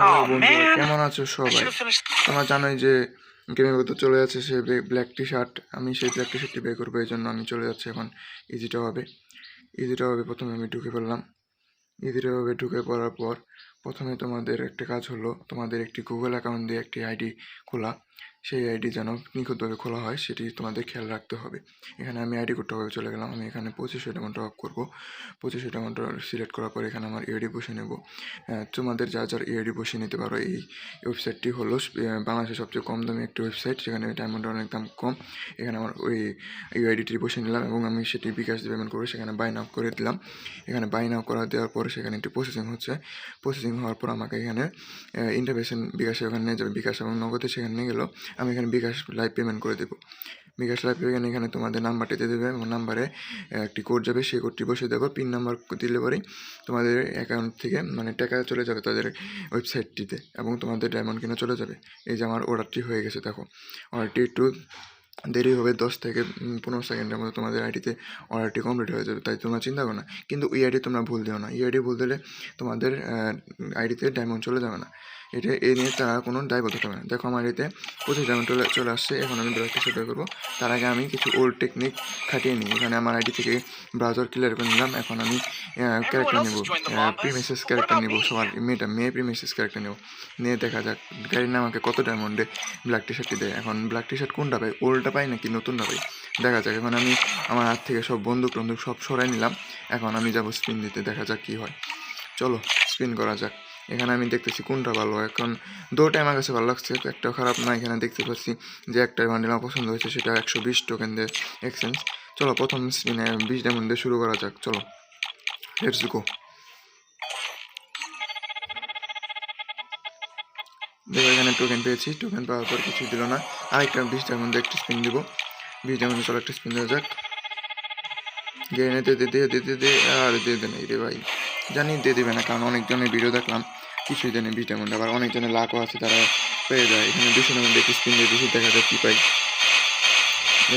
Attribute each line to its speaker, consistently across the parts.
Speaker 1: Hello
Speaker 2: বন্ধু
Speaker 1: বন্ধুরা
Speaker 2: man.
Speaker 1: কেমন আছো সবাই. তোমরা জানোই যে গেমের মধ্যে চলে যাচ্ছে সে ব্ল্যাক টি শার্ট আমি সেই ব্ল্যাক টি শার্টটি বের করব এই জন্য আমি চলে যাচ্ছি এখন ইজিটা হবে ইজিটা হবে প্রথমে আমি ঢুকে পড়লাম। ইজিটা হবে ঢুকে পড়ার পর প্রথমে তোমাদের একটা কাজ হলো তোমাদের একটি গুগল অ্যাকাউন্ট দিয়ে একটি আইডি খোলা। সেই আইডি যেন নিখুঁতভাবে খোলা হয়, সেটি তোমাদের খেয়াল রাখতে হবে। এখানে আমি আইডি হবে, চলে গেলাম। আমি এখানে পঁচিশশো অ্যামাউন্ট অফ করব। পঁচিশশো অ্যামাউন্ট সিলেক্ট করার পর এখানে আমার ইআইডি বসে নেব। তোমাদের যা যার ইআইডি বসে নিতে পারো, এই ওয়েবসাইটটি হলো বাংলাদেশের সবচেয়ে কম দামি একটি ওয়েবসাইট যেখানে ডায়মন্ড অনেক দাম কম। এখানে আমার ওই ইউআইডিটি বসে নিলাম এবং আমি সেটি বিকাশ পেমেন্ট করে সেখানে বাইন আপ করে দিলাম। এখানে বাইন আপ করা দেওয়ার পরে সেখানে একটি প্রসেসিং হচ্ছে। প্রসেসিং হওয়ার পর আমাকে এখানে ইন্টারভেশন বিকাশে ওখানে নিয়ে যাবে। বিকাশ এবং নগদে সেখানে নিয়ে গেলেও আমি এখানে বিকাশ লাইভ পেমেন্ট করে দেবো। বিকাশ লাইভ পেমেন্ট এখানে তোমাদের নাম্বারটি দিয়ে দেবে। এবং নাম্বারে একটি কোড যাবে। সেই কোডটি বসে দেবো। পিন নাম্বার দিলে পরেই তোমাদের অ্যাকাউন্ট থেকে মানে টাকা চলে যাবে তাদের ওয়েবসাইটটিতে এবং তোমাদের ডায়মন্ড কিনা চলে যাবে। এই যে আমার অর্ডারটি হয়ে গেছে, দেখো। অর্ডারটি একটু দেরি হবে, দশ থেকে পনেরো সেকেন্ডের মধ্যে তোমাদের আইডিতে অর্ডারটি কমপ্লিট হয়ে যাবে, তাই তোমরা চিন্তা করো না। কিন্তু এই আইডি তোমরা ভুল দিও না। এই আইডি ভুল দিলে তোমাদের আইডিতে ডায়মন্ড চলে যাবে না। এটা এ নিয়ে তারা কোনো দায়বদ্ধ হবে না। দেখো আমার এতে পঁচিশ ডায়মন্ড চলে আসছে। এখন আমি ব্রাউজারটি সেট করব। তার আগে আমি কিছু ওল্ড টেকনিক খাটিয়ে নিই। এখানে আমার আইডি থেকে ব্রাউজার ক্লিয়ার করে নিলাম। এখন আমি ক্যারেক্টার নেব।
Speaker 2: has joined the mob,
Speaker 1: প্রি মেসেজ ক্যারেক্টার নেব সবার মেয়েটা মেয়ে প্রি মেসেজ ক্যারেক্টার নেব। নিয়ে দেখা যাক গাড়ির নাম আমাকে কত ডায়মন্ডে ব্ল্যাক টি শার্টটি দেয়। এখন ব্ল্যাক টি শার্ট কোনটা পাই? ওল্ডটা পাই নাকি নতুনটা পাই? দেখা যাক। এখন আমি আমার হাত থেকে সব বন্দুক টন্দুক সব সরাই নিলাম। এখন আমি যাব স্পিন দিতে। দেখা যাক কী হয়। চলো স্পিন করা যাক। এখানে আমি দেখতেছি কোনটা ভালো এখন দুটোই আমার কাছে ভালো লাগছে একটা খারাপ না এখানে দেখতে পাচ্ছি যে একটা বান্ডিল আমার পছন্দ হয়েছে সেটা একশো বিশ টোকেন দিয়ে এক্সচেঞ্জ চলো প্রথম স্পিনে বিশ ডায়মন্ড দিয়ে শুরু করা যাক চলো লেটস গো দেখো এখানে টোকেন পেয়েছি টোকেন পাওয়ার পর কিছু দিল না আর আরেকটা বিশ ডায়মন্ডে একটা স্পিন দিব বিশ ডায়মন্ডে চলো একটা স্পিন দেওয়া যাক দিয়ে দিয়ে আর দিয়ে দেন রে ভাই জানি দিয়ে দেবে না কারণ অনেকজনের ভিডিও দেখলাম কিছুই দেনে বিশ ডায়মন্ড আবার অনেকজনের লাখও আছে তারা পেয়ে যায়। এখানে দুশো ডায়মন্ড একটু স্পিন দিয়ে দিয়েছি দেখা যাক কী পাই।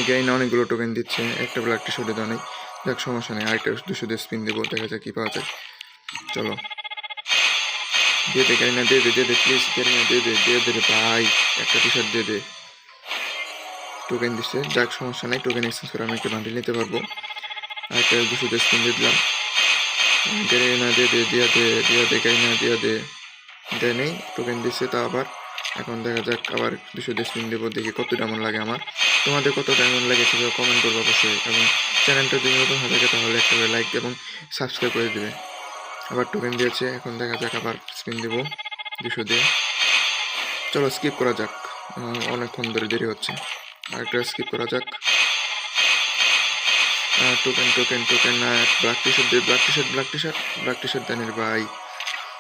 Speaker 1: গেইন অনেকগুলো টোকেন দিচ্ছে, একটা বেলা একটা শোটে দেওয়া নেই। দেখ সমস্যা নেই, আরেকটা দুশো দিয়ে স্পিন দেবো, দেখা যায় কী পাওয়া যায়। চলো। দিয়ে দে গাড়ি না দিয়ে দে দিয়ে দে প্লিজ গাড়ি না দিয়ে দে দিয়ে দে ভাই, একটা টি শার্ট দিয়ে দে। টোকেন দিচ্ছে, যাক, সমস্যা নেই টোকেন এক্সচেঞ্জ করে আমি একটা বান্ডিল নিতে পারব। আরেকটা দুশো দিয়ে স্পিন দিয়ে দিলাম। গাড়ি না দিয়ে দে, দিয়া দে দিয়া দে গাড়ি না দিয়া দে। দেয় নেই টোকেন দিচ্ছে তা আবার। এখন দেখা যাক আবার দুশো দিয়ে স্পিন দেবো, দেখি কত ডায়মন্ড লাগে আমার। তোমাদের কত ডায়মন্ড লাগে সেটা কমেন্ট করব অবশ্যই। এবং চ্যানেলটা যদি নতুন হয়ে থাকে তাহলে একটা করে লাইক এবং সাবস্ক্রাইব করে দেবে। আবার টোকেন দিয়েছে, এখন দেখা যাক আবার স্পিন দেবো দুশো দিয়ে। চলো স্কিপ করা যাক। অনেকক্ষণ ধরে দেরি হচ্ছে। আরেকটা স্কিপ করা যাক। Token token token black T shirt black T shirt black T shirt black T shirt দানের ভাই।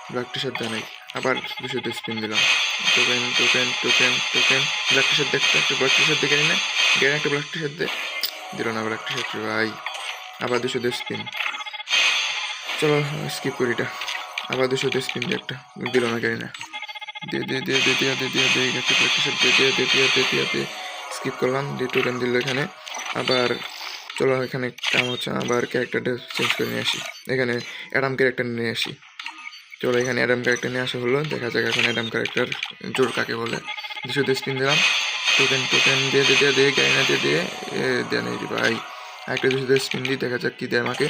Speaker 1: ব্ল্যাক টি শার্ট দানের আবার দুশো দিয়ে স্পিন দিলাম token token token token black T shirt দেখতে একটা ব্ল্যাক টি শার্ট দেখে না গেলে একটা ব্ল্যাক টি শার্ট দে দিল না ব্ল্যাক টি শার্ট ভাই আবার দুশো দিয়ে স্পিন চলো স্কিপ করি এটা আবার দুশো দিয়ে স্পিন দিয়ে একটা দিল না গাড়ি না দিয়ে দিয়ে দিয়ে দিয়ে দিয়ে দিয়ে দিয়ে দিয়ে একটা ব্ল্যাক টি শার্ট দিয়ে দিয়ে দিয়ে দিয়ে দিয়ে দিয়ে দিয়ে স্কিপ করলাম দিয়ে টোকেন দিল এখানে আবার চলো এখানে কাম হচ্ছে আবার ক্যারেক্টারটা চেঞ্জ করে নিয়ে আসি এখানে অ্যাডাম ক্যারেক্টার নিয়ে আসি চলো এখানে অ্যাডাম ক্যারেক্টার নিয়ে আসা হলো দেখা যাক এখন অ্যাডাম ক্যারেক্টার জোর কাকে বলে দুশো দিয়ে স্পিন দিলাম টোকেন টোকেন দিয়ে দিয়ে দিয়ে দিয়ে গাড়ি না দিয়ে দিয়ে দেয় নেই ভাই একটা দুশো দিয়ে স্পিন দিই দেখা যাক কী দেয় আমাকে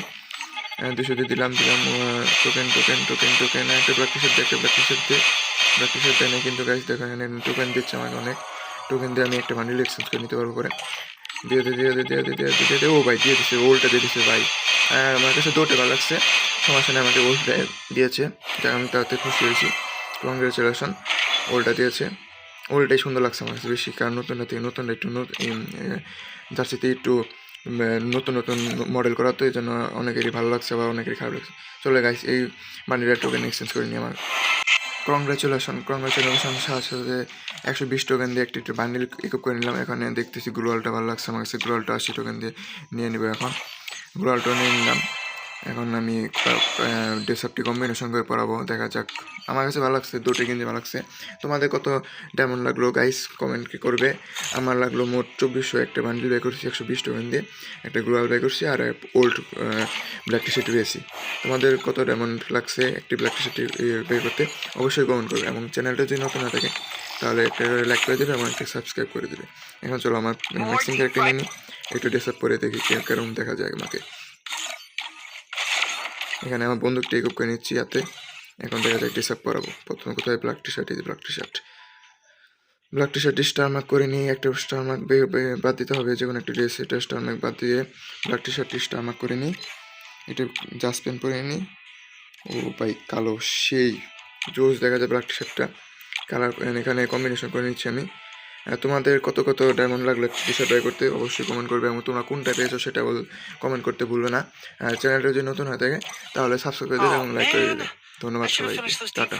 Speaker 1: দুশো দিয়ে দিলাম দিলাম টোকেন টোকেন টোকেন টোকেন একটা ব্ল্যাক দিয়ে একটা ব্ল্যাক দিয়ে ব্ল্যাক দেয় কিন্তু গাছ দেখো এখানে টোকেন দিচ্ছে আমাকে অনেক টোকেন দিয়ে আমি একটা বান্ডিল এক্সচেঞ্জ করে নিতে পারব করে দিয়ে দিয়ে দিয়ে দিয়ে দিয়ে দিয়ে দিয়ে দিয়ে ও ভাই দিয়ে দিচ্ছে ওল্ডটা দিয়ে দিচ্ছে ভাই আমার কাছে দুটো লাগছে সমস্যা নেই আমাকে ওল্ডটা দিয়েছে যাক আমি তাতে খুশি হয়েছি। কংগ্রেচুলেশন ওল্ডটা দিয়েছে। ওল্ডটাই সুন্দর লাগছে আমার কাছে বেশি, কারণ নতুনটা থেকে নতুনটা একটু নতুন জার্সিতে একটু নতুন নতুন মডেল করা, তো এই জন্য অনেকেরই ভালো লাগছে বা অনেকেরই খারাপ লাগছে। চলে গাইস এই বান্ডিলটা টোকেন এক্সচেঞ্জ করে নিই আমার। কংগ্রাচুলেশন কংগ্রাচুলেশন সাথে সাথে একশো বিশ টোকেন দিয়ে একটি একটি বান্ডিল ইকুপ করে নিলাম। এখানে দেখতেছি গ্লোয়ালটা ভালো লাগছে আমার কাছে। গ্লোয়ালটা আশি টোকেন দিয়ে নিয়ে নেব এখন। গ্লোয়ালটা নিয়ে নিলাম। এখন আমি ড্রেসআপটি কম্বিনেশন করে পরাবো দেখা যাক। আমার কাছে ভালো লাগছে দুটো কিনতে ভালো লাগছে। তোমাদের কত ডায়মন্ড লাগল গাইস কমেন্ট কি করবে? আমার লাগল মোট চব্বিশশো একটা বান্ডিল বের করছি একশো বিশ টোকেন দিয়ে। একটা গ্লোয়াল বের করছি আর ওল্ড ব্ল্যাক টি শার্ট পেয়েছি। তোমাদের কত ডায়মন্ড লাগছে একটি ব্ল্যাক টি শার্ট বের করতে? অবশ্যই কমেন্ট করবে। এবং চ্যানেলটা যদি নতুন না থাকে তাহলে একটা লাইক করে দেবে এবং একটা সাবস্ক্রাইব করে দেবে। এখন চলো আমার ম্যাক্সিং ক্যারেক্টার নিয়ে নিই। একটু ড্রেসআপ করে দেখি কেরম দেখা যায় আমাকে। এখানে আমার বন্দুক টেক করে নিচ্ছি হাতে। এখন দেখা যায় ড্রেসআপ করাবো। প্রথমে কোথায় black T shirt black T shirt black T শার্টটি star mark করে নিই একটা স্টার মার্ক বাদ দিতে হবে। যে কোনো একটা ড্রেস এটা স্টার মার্ক বাদ দিয়ে ব্ল্যাক টি শার্টটি স্টার মার্ক করে নিই। এটা জাস্ট পেন পরে নিই। ও ভাই, কালো সেই। জোস দেখা যায় ব্ল্যাক টি। শার্টটা কালার এখানে কম্বিনেশন করে নিচ্ছি আমি। তোমাদের কত কত ডায়মন্ড লাগল বিষয় ট্রাই বাই করতে অবশ্যই কমেন্ট করবে এবং তোমরা কোনটা পেয়েছ সেটা বল কমেন্ট করতে ভুলবে না। আর চ্যানেলটা যদি নতুন হয়ে থাকে তাহলে সাবস্ক্রাইব করে দেবে এবং লাইক করে দেবে ধন্যবাদ সবাইকে। টাটা।